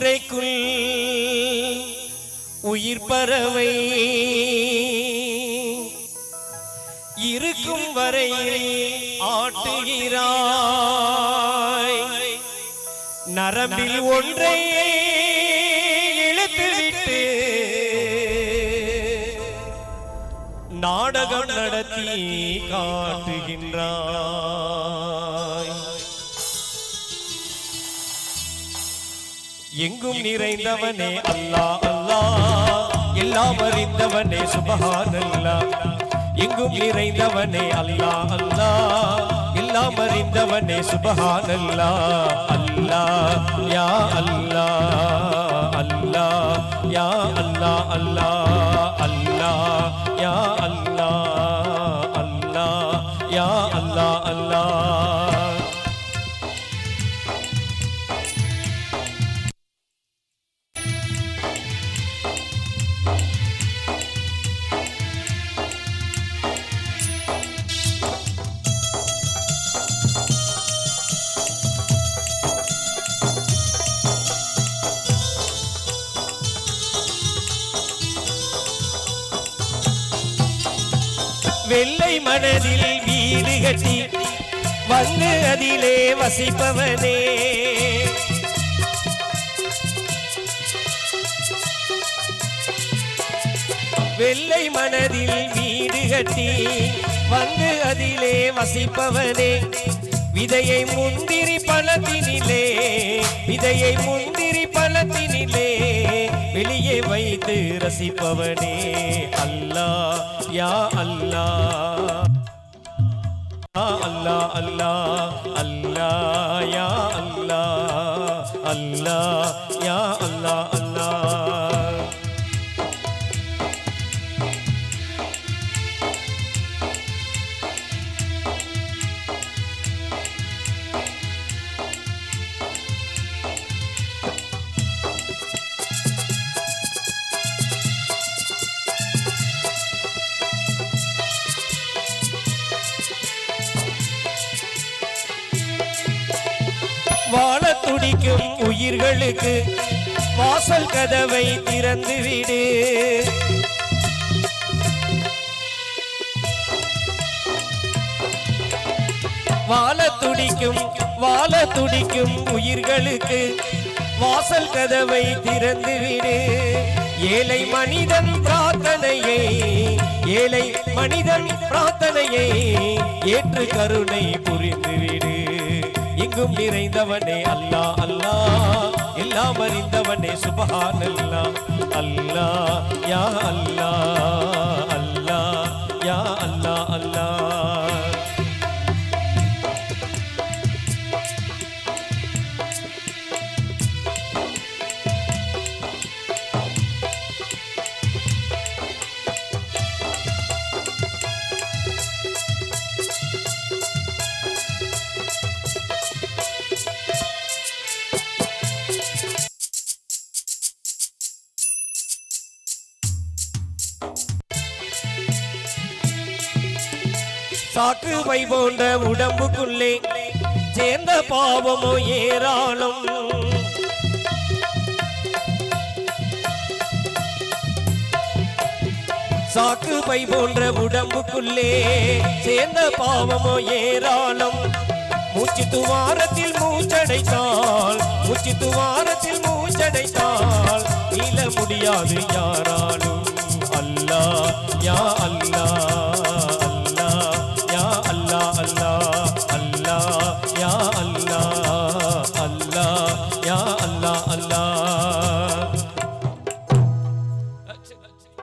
சிறைக்குள் உயிர் பறவை இருக்கும் வரையில் ஆட்டுகிறாய். நரம்பில் ஒன்றை இழுத்துவிட்டு நாடகம் நடத்தி காட்டுகின்றான் எங்கும் நிறைந்தவனே அல்லா அல்லா. எல்லாம் அறிந்தவனே சுபஹானல்லா. எங்கும் நிறைந்தவனே அல்லா அல்லா. எல்லாம் அறிந்தவனே சுபஹானல்லா. அல்லா யா அல்லா. அல்லா யா அல்லா அல்லா. வெள்ளை மனதில் வீடு கட்டி வந்து அதிலே வசிப்பவனே. வெள்ளை மனதில் வீடு கட்டி வந்து அதிலே வசிப்பவனே. விதையை முந்திரி பழத்தினிலே விதையை முந்திரி பழத்தின் வைத்து ரசிப்பவனே அல்லா யா அல்லா. அல்லா அல்லா அல்லா யா அல்லா அல்லா யா அல்லா அல்லா. வாழ உயிர்களுக்கு வாசல் கதவை திறந்துவிடு வாழ துடிக்கும் வாழ துடிக்கும் உயிர்களுக்கு வாசல் கதவை திறந்துவிடு ஏழை மனிதன் பிரார்த்தனையை ஏழை மனிதன் பிரார்த்தனையை ஏற்று கருணை புரிந்துவிடு எங்கும் நிறைந்தவனே அல்லா அல்லா. எல்லாம் அறிந்தவனே சுபஹான் அல்லா அல்லா யா அல்லா அல்லா யா அல்லா அல்லா. சாக்கு பை போன்ற உடம்புக்குள்ளே சேர்ந்த பாவமோ ஏராளம். சாக்கு பை போன்ற உடம்புக்குள்ளே சேர்ந்த பாவமோ ஏராளம். மூச்சு துவாரத்தில் மூச்சடைத்தால் மூச்சு துவாரத்தில் மூச்சடைத்தால் இல முடியாது யாராலும். யா அல்லா